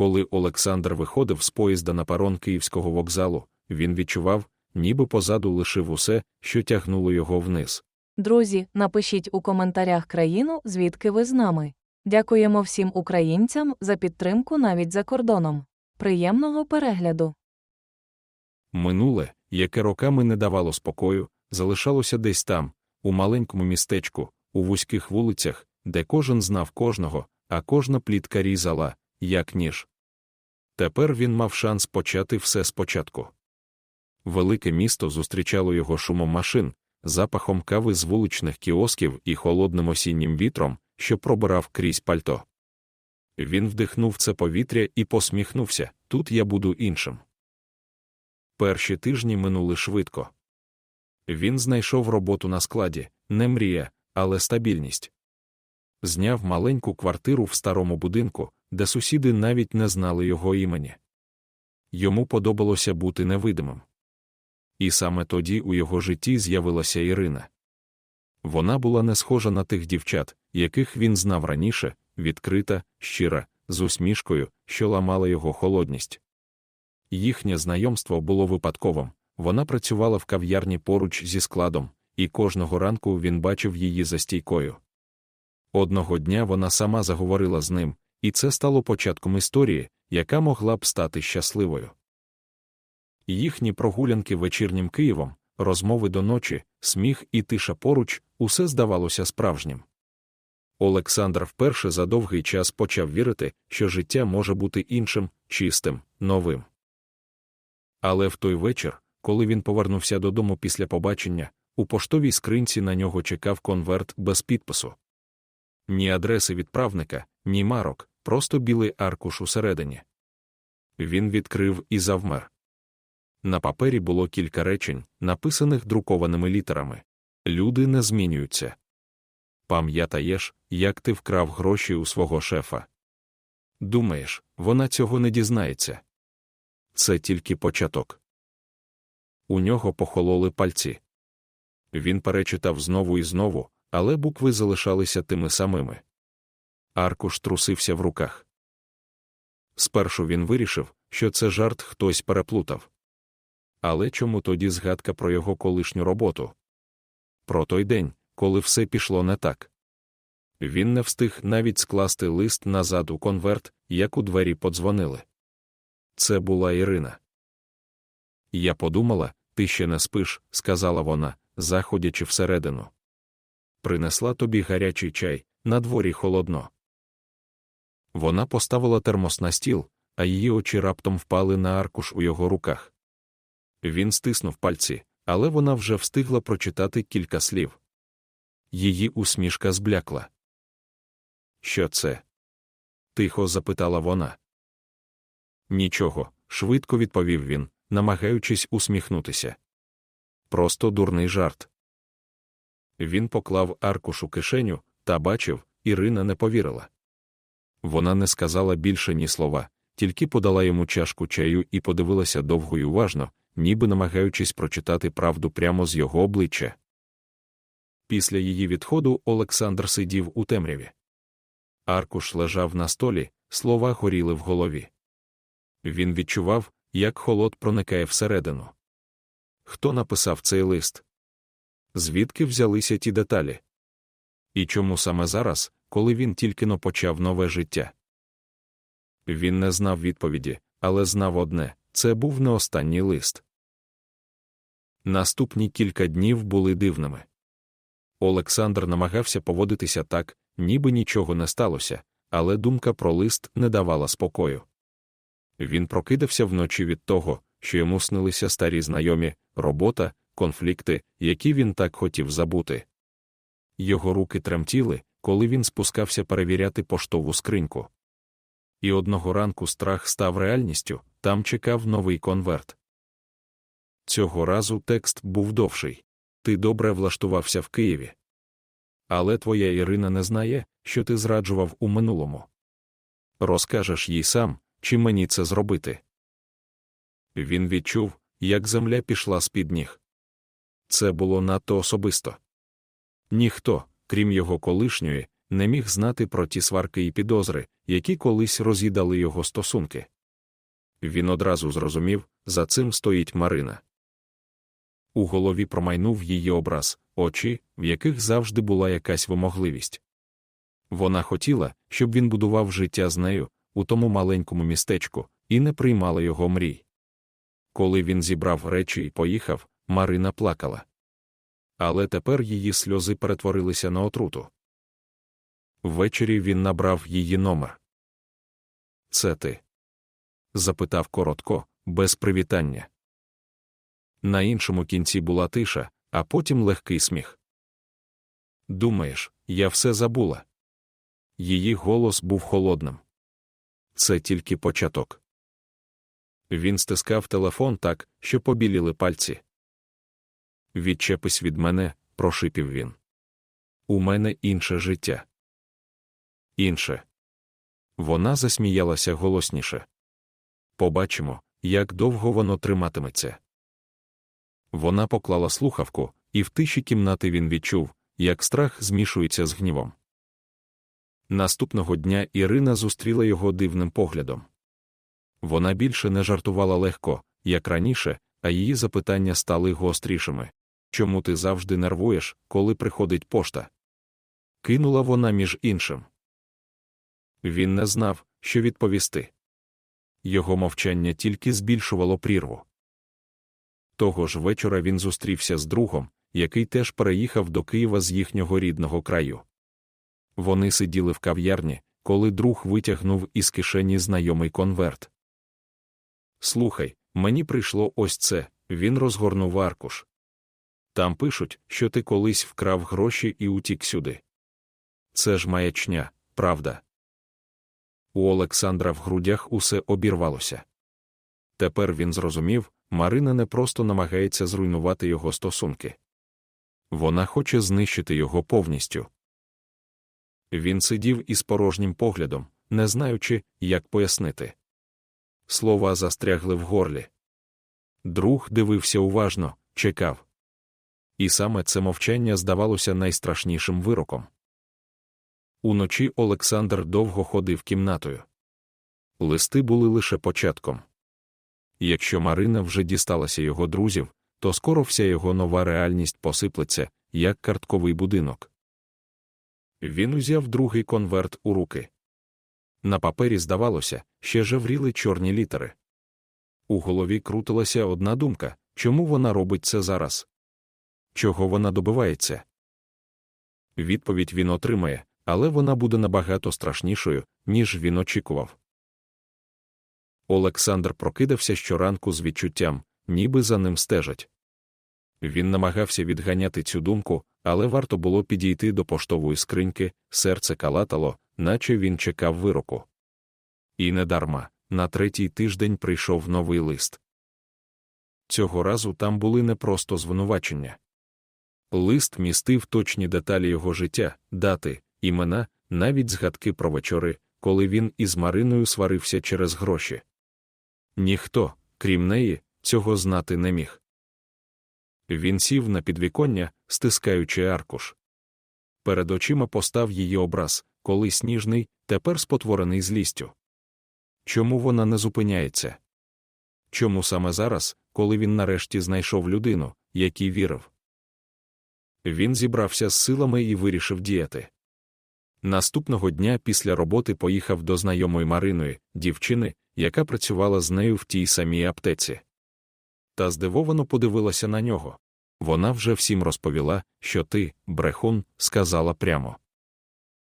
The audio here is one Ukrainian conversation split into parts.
Коли Олександр виходив з поїзда на перон Київського вокзалу, він відчував, ніби позаду лишив усе, що тягнуло його вниз. Друзі, напишіть у коментарях країну, звідки ви з нами. Дякуємо всім українцям за підтримку навіть за кордоном. Приємного перегляду! Минуле, яке роками не давало спокою, залишалося десь там, у маленькому містечку, у вузьких вулицях, де кожен знав кожного, а кожна плітка різала, як ніж. Тепер він мав шанс почати все спочатку. Велике місто зустрічало його шумом машин, запахом кави з вуличних кіосків і холодним осіннім вітром, що пробирав крізь пальто. Він вдихнув це повітря і посміхнувся тут я буду іншим. Перші тижні минули швидко. Він знайшов роботу на складі, не мрія, але стабільність. Зняв маленьку квартиру в старому будинку, де сусіди навіть не знали його імені. Йому подобалося бути невидимим. І саме тоді у його житті з'явилася Ірина. Вона була не схожа на тих дівчат, яких він знав раніше, відкрита, щира, з усмішкою, що ламала його холодність. Їхнє знайомство було випадковим вона працювала в кав'ярні поруч зі складом, і кожного ранку він бачив її за стійкою. Одного дня вона сама заговорила з ним, і це стало початком історії, яка могла б стати щасливою. Їхні прогулянки вечірнім Києвом, розмови до ночі, сміх і тиша поруч усе здавалося справжнім. Олександр вперше за довгий час почав вірити, що життя може бути іншим, чистим, новим. Але в той вечір, коли він повернувся додому після побачення, у поштовій скринці на нього чекав конверт без підпису. Ні адреси відправника, ні марок, просто білий аркуш усередині. Він відкрив і завмер. На папері було кілька речень, написаних друкованими літерами. Люди не змінюються. Пам'ятаєш, як ти вкрав гроші у свого шефа. Думаєш, вона цього не дізнається. Це тільки початок. У нього похололи пальці. Він перечитав знову і знову, але букви залишалися тими самими. Аркуш трусився в руках. Спершу він вирішив, що це жарт хтось переплутав. Але чому тоді згадка про його колишню роботу? Про той день, коли все пішло не так. Він не встиг навіть скласти лист назад у конверт, як у двері подзвонили. Це була Ірина. Я подумала, ти ще не спиш, сказала вона, заходячи всередину. Принесла тобі гарячий чай, на дворі холодно. Вона поставила термос на стіл, а її очі раптом впали на аркуш у його руках. Він стиснув пальці, але вона вже встигла прочитати кілька слів. Її усмішка зблякла. Що це? тихо запитала вона. Нічого, швидко відповів він, намагаючись усміхнутися. Просто дурний жарт. Він поклав аркуш у кишеню та бачив, Ірина не повірила. Вона не сказала більше ні слова, тільки подала йому чашку чаю і подивилася довго й уважно, ніби намагаючись прочитати правду прямо з його обличчя. Після її відходу Олександр сидів у темряві. Аркуш лежав на столі, слова горіли в голові. Він відчував, як холод проникає всередину. Хто написав цей лист? Звідки взялися ті деталі? І чому саме зараз, коли він тільки но почав нове життя? Він не знав відповіді, але знав одне це був не останній лист. Наступні кілька днів були дивними. Олександр намагався поводитися так, ніби нічого не сталося, але думка про лист не давала спокою. Він прокидався вночі від того, що йому снилися старі знайомі, робота, конфлікти, які він так хотів забути. Його руки тремтіли, коли він спускався перевіряти поштову скриньку. І одного ранку страх став реальністю, там чекав новий конверт. Цього разу текст був довший. Ти добре влаштувався в Києві. Але твоя Ірина не знає, що ти зраджував у минулому. Розкажеш їй сам, чи мені це зробити. Він відчув, як земля пішла з під ніг. Це було надто особисто. Ніхто, крім його колишньої, не міг знати про ті сварки і підозри, які колись роз'їдали його стосунки. Він одразу зрозумів, за цим стоїть Марина. У голові промайнув її образ, очі, в яких завжди була якась вимогливість. Вона хотіла, щоб він будував життя з нею у тому маленькому містечку, і не приймала його мрій. Коли він зібрав речі і поїхав, Марина плакала. Але тепер її сльози перетворилися на отруту. Ввечері він набрав її номер. Це ти? запитав коротко, без привітання. На іншому кінці була тиша, а потім легкий сміх. Думаєш, я все забула. Її голос був холодним. Це тільки початок. Він стискав телефон так, що побіліли пальці. Відчепись від мене, прошипів він. У мене інше життя. Інше. Вона засміялася голосніше. Побачимо, як довго воно триматиметься. Вона поклала слухавку, і в тиші кімнати він відчув, як страх змішується з гнівом. Наступного дня Ірина зустріла його дивним поглядом. Вона більше не жартувала легко, як раніше, а її запитання стали гострішими. Чому ти завжди нервуєш, коли приходить пошта? Кинула вона між іншим. Він не знав, що відповісти. Його мовчання тільки збільшувало прірву. Того ж вечора він зустрівся з другом, який теж переїхав до Києва з їхнього рідного краю. Вони сиділи в кав'ярні, коли друг витягнув із кишені знайомий конверт. Слухай, мені прийшло ось це, він розгорнув аркуш. Там пишуть, що ти колись вкрав гроші і утік сюди. Це ж маячня, правда. У Олександра в грудях усе обірвалося. Тепер він зрозумів, Марина не просто намагається зруйнувати його стосунки. Вона хоче знищити його повністю. Він сидів із порожнім поглядом, не знаючи, як пояснити. Слова застрягли в горлі. Друг дивився уважно, чекав. І саме це мовчання здавалося найстрашнішим вироком. Уночі Олександр довго ходив кімнатою. Листи були лише початком. Якщо Марина вже дісталася його друзів, то скоро вся його нова реальність посиплеться, як картковий будинок. Він узяв другий конверт у руки. На папері, здавалося, ще жевріли чорні літери. У голові крутилася одна думка чому вона робить це зараз? Чого вона добивається? Відповідь він отримає, але вона буде набагато страшнішою, ніж він очікував. Олександр прокидався щоранку з відчуттям, ніби за ним стежать. Він намагався відганяти цю думку, але варто було підійти до поштової скриньки, серце калатало, наче він чекав вироку. І недарма, на третій тиждень прийшов новий лист. Цього разу там були не просто звинувачення. Лист містив точні деталі його життя, дати, імена, навіть згадки про вечори, коли він із Мариною сварився через гроші. Ніхто, крім неї, цього знати не міг. Він сів на підвіконня, стискаючи аркуш. Перед очима постав її образ, колись ніжний, тепер спотворений злістю. Чому вона не зупиняється? Чому саме зараз, коли він нарешті знайшов людину, якій вірив? Він зібрався з силами і вирішив діяти. Наступного дня після роботи поїхав до знайомої Мариної, дівчини, яка працювала з нею в тій самій аптеці. Та здивовано подивилася на нього. Вона вже всім розповіла, що ти, брехун, сказала прямо.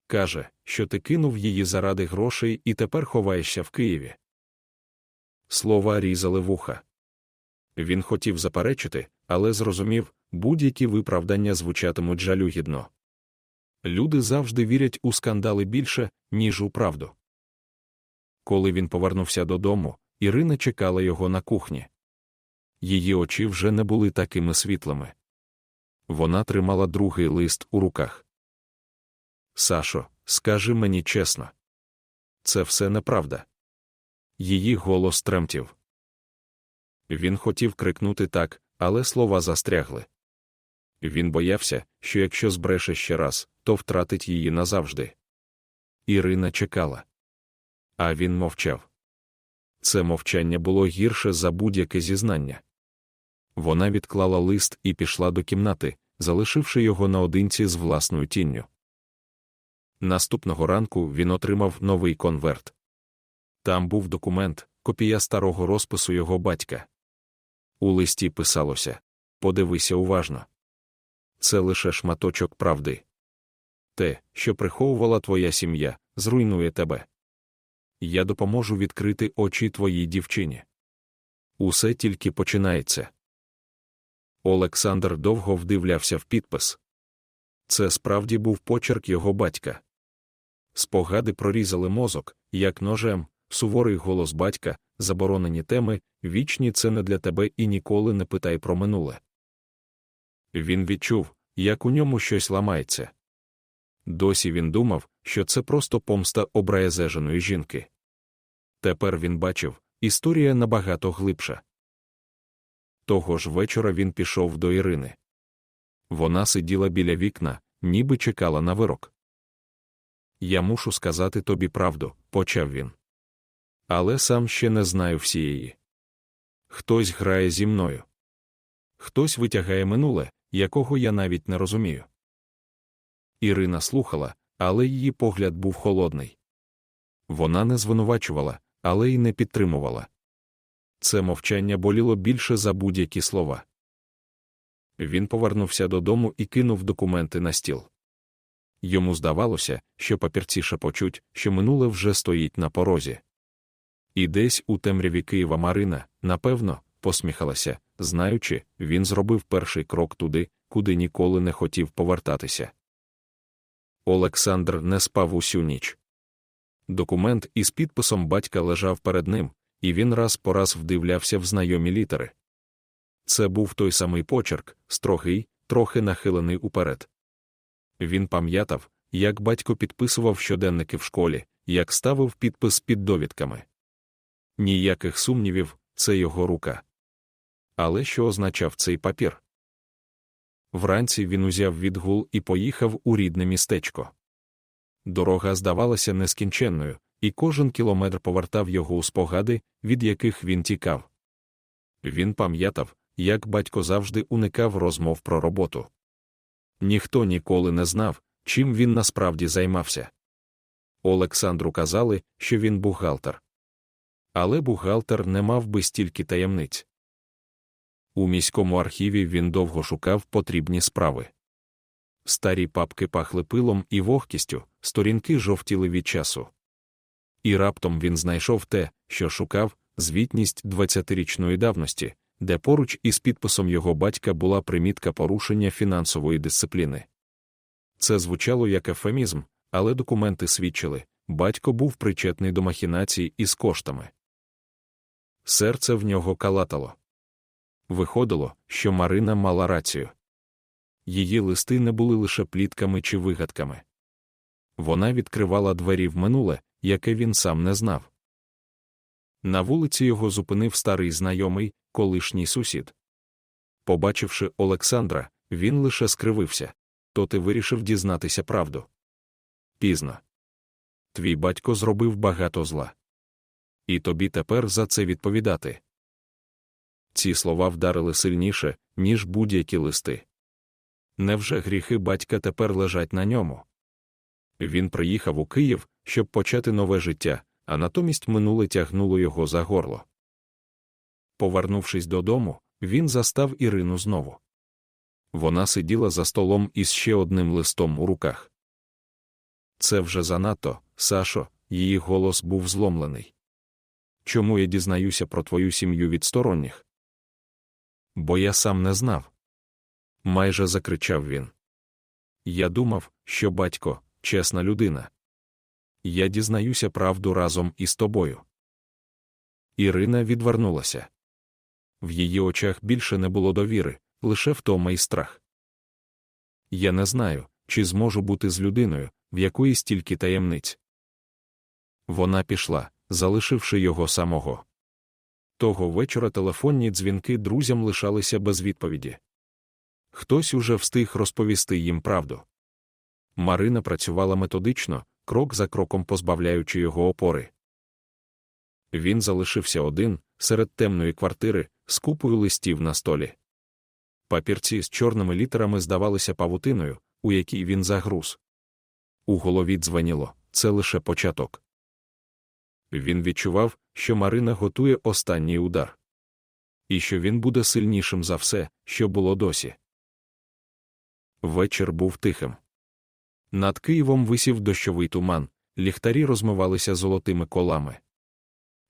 Каже, що ти кинув її заради грошей і тепер ховаєшся в Києві. Слова різали вуха. Він хотів заперечити, але зрозумів, будь-які виправдання звучатимуть жалюгідно. Люди завжди вірять у скандали більше, ніж у правду. Коли він повернувся додому, Ірина чекала його на кухні. Її очі вже не були такими світлими. Вона тримала другий лист у руках. Сашо, скажи мені чесно. Це все неправда. Її голос тремтів. Він хотів крикнути так, але слова застрягли. Він боявся, що якщо збреше ще раз, то втратить її назавжди. Ірина чекала. А він мовчав. Це мовчання було гірше за будь-яке зізнання. Вона відклала лист і пішла до кімнати, залишивши його наодинці з власною тінню. Наступного ранку він отримав новий конверт. Там був документ, копія старого розпису його батька. У листі писалося Подивися уважно. Це лише шматочок правди. Те, що приховувала твоя сім'я, зруйнує тебе. Я допоможу відкрити очі твоїй дівчині. Усе тільки починається. Олександр довго вдивлявся в підпис. Це справді був почерк його батька. Спогади прорізали мозок, як ножем, суворий голос батька, заборонені теми, вічні це не для тебе і ніколи не питай про минуле. Він відчув, як у ньому щось ламається. Досі він думав, що це просто помста обраязеженої жінки. Тепер він бачив, історія набагато глибша. Того ж вечора він пішов до Ірини. Вона сиділа біля вікна, ніби чекала на вирок. Я мушу сказати тобі правду, почав він. Але сам ще не знаю всієї. Хтось грає зі мною. Хтось витягає минуле, якого я навіть не розумію. Ірина слухала, але її погляд був холодний. Вона не звинувачувала, але й не підтримувала. Це мовчання боліло більше за будь-які слова. Він повернувся додому і кинув документи на стіл. Йому здавалося, що папірці шепочуть, що минуле вже стоїть на порозі. І десь у темряві Києва Марина, напевно, посміхалася, знаючи, він зробив перший крок туди, куди ніколи не хотів повертатися. Олександр не спав усю ніч. Документ із підписом батька лежав перед ним, і він раз по раз вдивлявся в знайомі літери. Це був той самий почерк, строгий, трохи нахилений уперед. Він пам'ятав, як батько підписував щоденники в школі, як ставив підпис під довідками. Ніяких сумнівів, це його рука. Але що означав цей папір? Вранці він узяв відгул і поїхав у рідне містечко. Дорога здавалася нескінченною, і кожен кілометр повертав його у спогади, від яких він тікав. Він пам'ятав, як батько завжди уникав розмов про роботу. Ніхто ніколи не знав, чим він насправді займався. Олександру казали, що він бухгалтер. Але бухгалтер не мав би стільки таємниць. У міському архіві він довго шукав потрібні справи. Старі папки пахли пилом і вогкістю, сторінки жовтіли від часу. І раптом він знайшов те, що шукав, звітність 20-річної давності, де поруч із підписом його батька була примітка порушення фінансової дисципліни. Це звучало як ефемізм, але документи свідчили батько був причетний до махінацій із коштами. Серце в нього калатало. Виходило, що Марина мала рацію. Її листи не були лише плітками чи вигадками. Вона відкривала двері в минуле, яке він сам не знав. На вулиці його зупинив старий знайомий, колишній сусід. Побачивши Олександра, він лише скривився то ти вирішив дізнатися правду. Пізно. Твій батько зробив багато зла. І тобі тепер за це відповідати. Ці слова вдарили сильніше, ніж будь-які листи. Невже гріхи батька тепер лежать на ньому? Він приїхав у Київ, щоб почати нове життя, а натомість минуле тягнуло його за горло. Повернувшись додому, він застав Ірину знову. Вона сиділа за столом із ще одним листом у руках. Це вже занадто, Сашо, її голос був зломлений. Чому я дізнаюся про твою сім'ю від сторонніх? Бо я сам не знав. Майже закричав він. Я думав, що батько чесна людина. Я дізнаюся правду разом із тобою. Ірина відвернулася. В її очах більше не було довіри, лише втома і страх. Я не знаю, чи зможу бути з людиною, в якої стільки таємниць. Вона пішла, залишивши його самого. Того вечора телефонні дзвінки друзям лишалися без відповіді. Хтось уже встиг розповісти їм правду. Марина працювала методично, крок за кроком позбавляючи його опори. Він залишився один серед темної квартири з купою листів на столі. Папірці з чорними літерами здавалися павутиною, у якій він загруз. У голові дзвеніло це лише початок. Він відчував, що Марина готує останній удар. І що він буде сильнішим за все, що було досі. Вечір був тихим. Над Києвом висів дощовий туман, ліхтарі розмивалися золотими колами.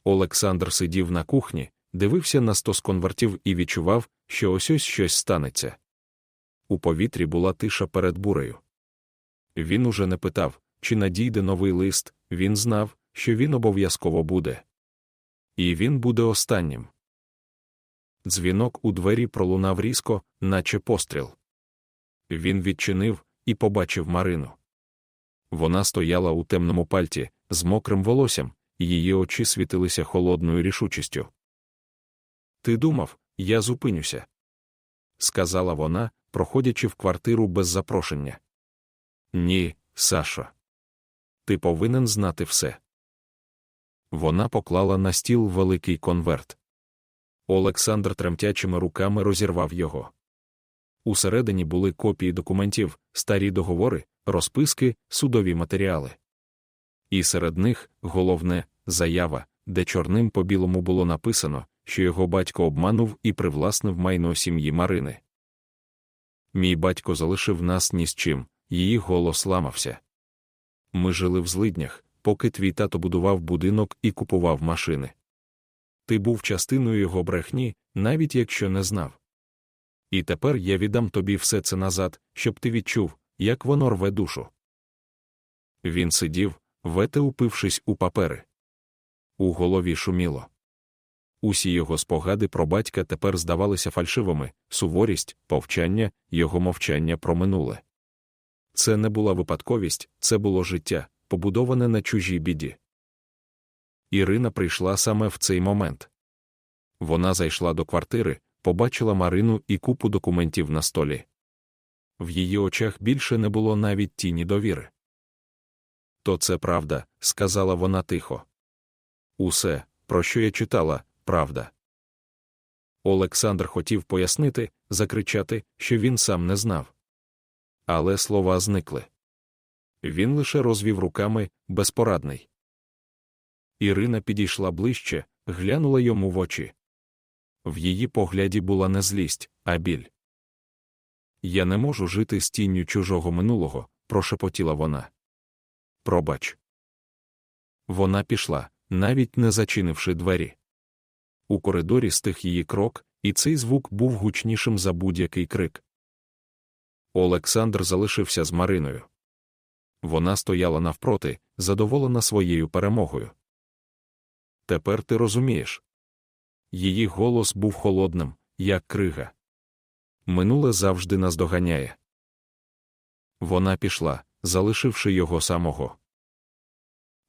Олександр сидів на кухні, дивився на стос конвертів і відчував, що ось ось щось станеться. У повітрі була тиша перед бурею. Він уже не питав, чи надійде новий лист, він знав, що він обов'язково буде. І він буде останнім. Дзвінок у двері пролунав різко, наче постріл. Він відчинив і побачив Марину. Вона стояла у темному пальті, з мокрим волоссям, її очі світилися холодною рішучістю. Ти думав, я зупинюся? сказала вона, проходячи в квартиру без запрошення. Ні, Сашо. Ти повинен знати все. Вона поклала на стіл великий конверт. Олександр тремтячими руками розірвав його. Усередині були копії документів, старі договори, розписки, судові матеріали. І серед них, головне, заява, де чорним по білому було написано, що його батько обманув і привласнив майно сім'ї Марини. Мій батько залишив нас ні з чим, її голос ламався. Ми жили в злиднях, поки твій тато будував будинок і купував машини. Ти був частиною його брехні, навіть якщо не знав. І тепер я віддам тобі все це назад, щоб ти відчув, як воно рве душу. Він сидів, вете упившись у папери. У голові шуміло. Усі його спогади про батька тепер здавалися фальшивими, суворість, повчання, його мовчання про минуле. Це не була випадковість, це було життя, побудоване на чужій біді. Ірина прийшла саме в цей момент. Вона зайшла до квартири, побачила Марину і купу документів на столі. В її очах більше не було навіть тіні довіри. То це правда, сказала вона тихо. Усе, про що я читала, правда. Олександр хотів пояснити, закричати, що він сам не знав. Але слова зникли. Він лише розвів руками, безпорадний. Ірина підійшла ближче, глянула йому в очі. В її погляді була не злість, а біль. Я не можу жити з тінню чужого минулого, прошепотіла вона. Пробач. Вона пішла, навіть не зачинивши двері. У коридорі стих її крок, і цей звук був гучнішим за будь-який крик. Олександр залишився з Мариною. Вона стояла навпроти, задоволена своєю перемогою. Тепер ти розумієш. Її голос був холодним, як крига. Минуле завжди нас доганяє. Вона пішла, залишивши його самого.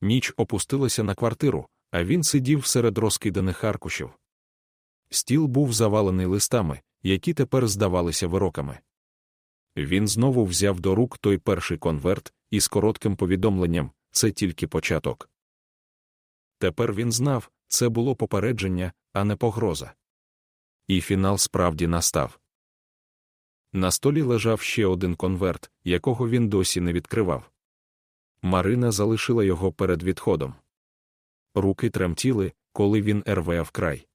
Ніч опустилася на квартиру, а він сидів серед розкиданих аркушів. Стіл був завалений листами, які тепер здавалися вироками. Він знову взяв до рук той перший конверт із коротким повідомленням це тільки початок. Тепер він знав, це було попередження, а не погроза. І фінал справді настав. На столі лежав ще один конверт, якого він досі не відкривав. Марина залишила його перед відходом. Руки тремтіли, коли він рве вкрай.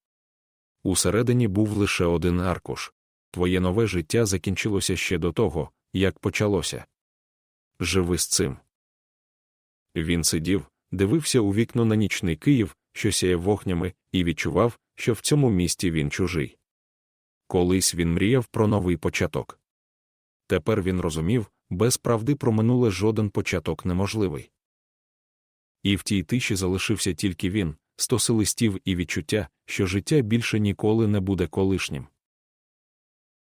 Усередині був лише один аркуш. Твоє нове життя закінчилося ще до того, як почалося. Живи з цим. Він сидів, дивився у вікно на нічний Київ, що сяє вогнями, і відчував, що в цьому місті він чужий. Колись він мріяв про новий початок. Тепер він розумів, без правди про минуле жоден початок неможливий. І в тій тиші залишився тільки він, стоси листів і відчуття, що життя більше ніколи не буде колишнім.